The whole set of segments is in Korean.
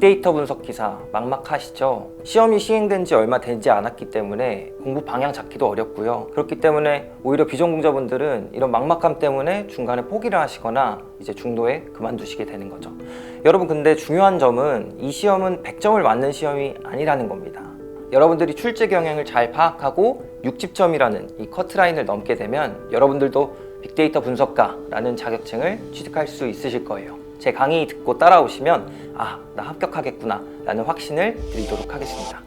빅데이터 분석 기사 막막하시죠? 시험이 시행된 지 얼마 되지 않았기 때문에 공부 방향 잡기도 어렵고요. 그렇기 때문에 오히려 비전공자분들은 이런 막막함 때문에 중간에 포기를 하시거나 이제 중도에 그만두시게 되는 거죠. 여러분 근데 중요한 점은 이 시험은 100점을 맞는 시험이 아니라는 겁니다. 여러분들이 출제 경향을 잘 파악하고 60점이라는 이 커트라인을 넘게 되면 여러분들도 빅데이터 분석가라는 자격증을 취득할 수 있으실 거예요. 제 강의 듣고 따라오시면 아, 나 합격하겠구나 라는 확신을 드리도록 하겠습니다.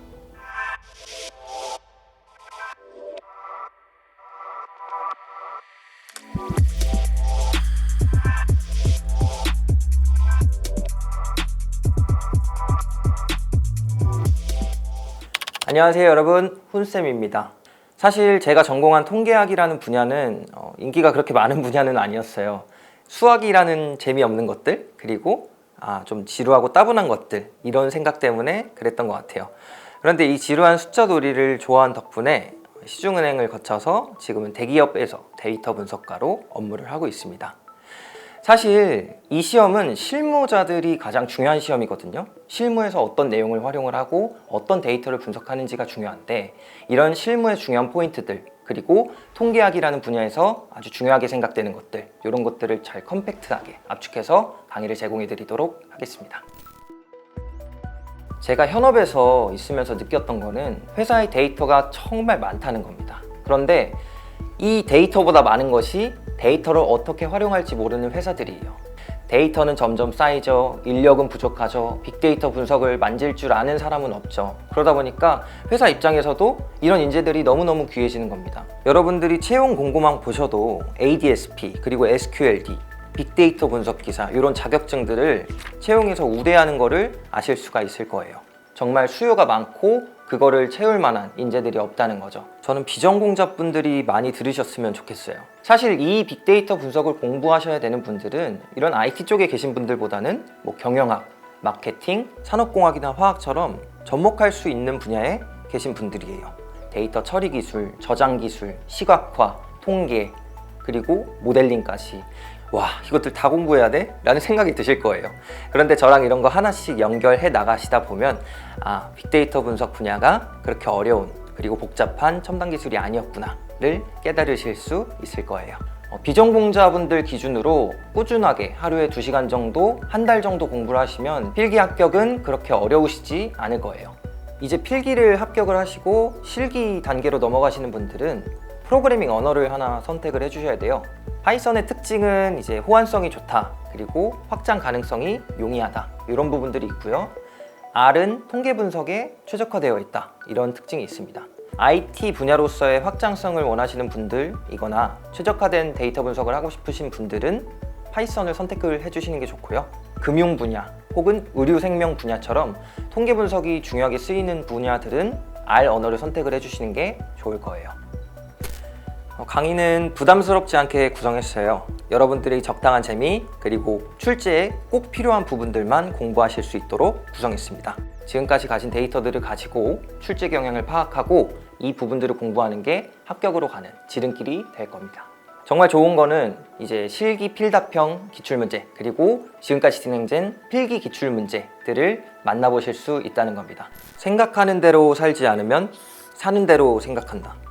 안녕하세요 여러분. 훈쌤입니다. 사실 제가 전공한 통계학이라는 분야는 어, 인기가 그렇게 많은 분야는 아니었어요 수학이라는 재미없는 것들 그리고 아, 좀 지루하고 따분한 것들 이런 생각 때문에 그랬던 것 같아요 그런데 이 지루한 숫자 놀이를 좋아한 덕분에 시중은행을 거쳐서 지금은 대기업에서 데이터 분석가로 업무를 하고 있습니다 사실 이 시험은 실무자들이 가장 중요한 시험이거든요. 실무에서 어떤 내용을 활용을 하고 어떤 데이터를 분석하는지가 중요한데 이런 실무의 중요한 포인트들 그리고 통계학이라는 분야에서 아주 중요하게 생각되는 것들 이런 것들을 잘 컴팩트하게 압축해서 강의를 제공해 드리도록 하겠습니다. 제가 현업에서 있으면서 느꼈던 거는 회사의 데이터가 정말 많다는 겁니다. 그런데 이 데이터보다 많은 것이 데이터를 어떻게 활용할지 모르는 회사들이에요. 데이터는 점점 쌓이죠. 인력은 부족하죠. 빅데이터 분석을 만질 줄 아는 사람은 없죠. 그러다 보니까 회사 입장에서도 이런 인재들이 너무너무 귀해지는 겁니다. 여러분들이 채용 공고만 보셔도 ADSP 그리고 SQLD 빅데이터 분석 기사 이런 자격증들을 채용에서 우대하는 거를 아실 수가 있을 거예요. 정말 수요가 많고 그거를 채울 만한 인재들이 없다는 거죠. 저는 비전공자분들이 많이 들으셨으면 좋겠어요. 사실 이 빅데이터 분석을 공부하셔야 되는 분들은 이런 IT 쪽에 계신 분들보다는 뭐 경영학, 마케팅, 산업공학이나 화학처럼 접목할 수 있는 분야에 계신 분들이에요. 데이터 처리 기술, 저장 기술, 시각화, 통계, 그리고 모델링까지 와 이것들 다 공부해야 돼? 라는 생각이 드실 거예요 그런데 저랑 이런 거 하나씩 연결해 나가시다 보면 아 빅데이터 분석 분야가 그렇게 어려운 그리고 복잡한 첨단 기술이 아니었구나 를 깨달으실 수 있을 거예요 어, 비전공자분들 기준으로 꾸준하게 하루에 2시간 정도 한 달 정도 공부를 하시면 필기 합격은 그렇게 어려우시지 않을 거예요 이제 필기를 합격을 하시고 실기 단계로 넘어가시는 분들은 프로그래밍 언어를 하나 선택을 해주셔야 돼요. 파이썬의 특징은 이제 호환성이 좋다, 그리고 확장 가능성이 용이하다 이런 부분들이 있고요. R은 통계 분석에 최적화되어 있다 이런 특징이 있습니다. IT 분야로서의 확장성을 원하시는 분들이거나 최적화된 데이터 분석을 하고 싶으신 분들은 파이썬을 선택을 해주시는 게 좋고요. 금융 분야 혹은 의료 생명 분야처럼 통계 분석이 중요하게 쓰이는 분야들은 R 언어를 선택을 해주시는 게 좋을 거예요. 어, 강의는 부담스럽지 않게 구성했어요. 여러분들의 적당한 재미 그리고 출제에 꼭 필요한 부분들만 공부하실 수 있도록 구성했습니다. 지금까지 가진 데이터들을 가지고 출제 경향을 파악하고 이 부분들을 공부하는 게 합격으로 가는 지름길이 될 겁니다. 정말 좋은 거는 이제 실기 필답형 기출문제 그리고 지금까지 진행된 필기 기출문제들을 만나보실 수 있다는 겁니다. 생각하는 대로 살지 않으면 사는 대로 생각한다.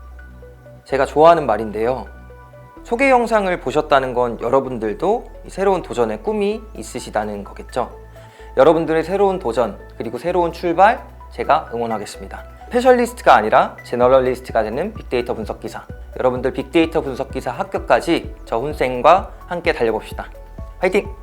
제가 좋아하는 말인데요. 소개 영상을 보셨다는 건 여러분들도 이 새로운 도전의 꿈이 있으시다는 거겠죠. 여러분들의 새로운 도전 그리고 새로운 출발 제가 응원하겠습니다. 스페셜리스트가 아니라 제너럴리스트가 되는 빅데이터 분석 기사. 여러분들 빅데이터 분석 기사 합격까지 저 훈생과 함께 달려봅시다. 화이팅!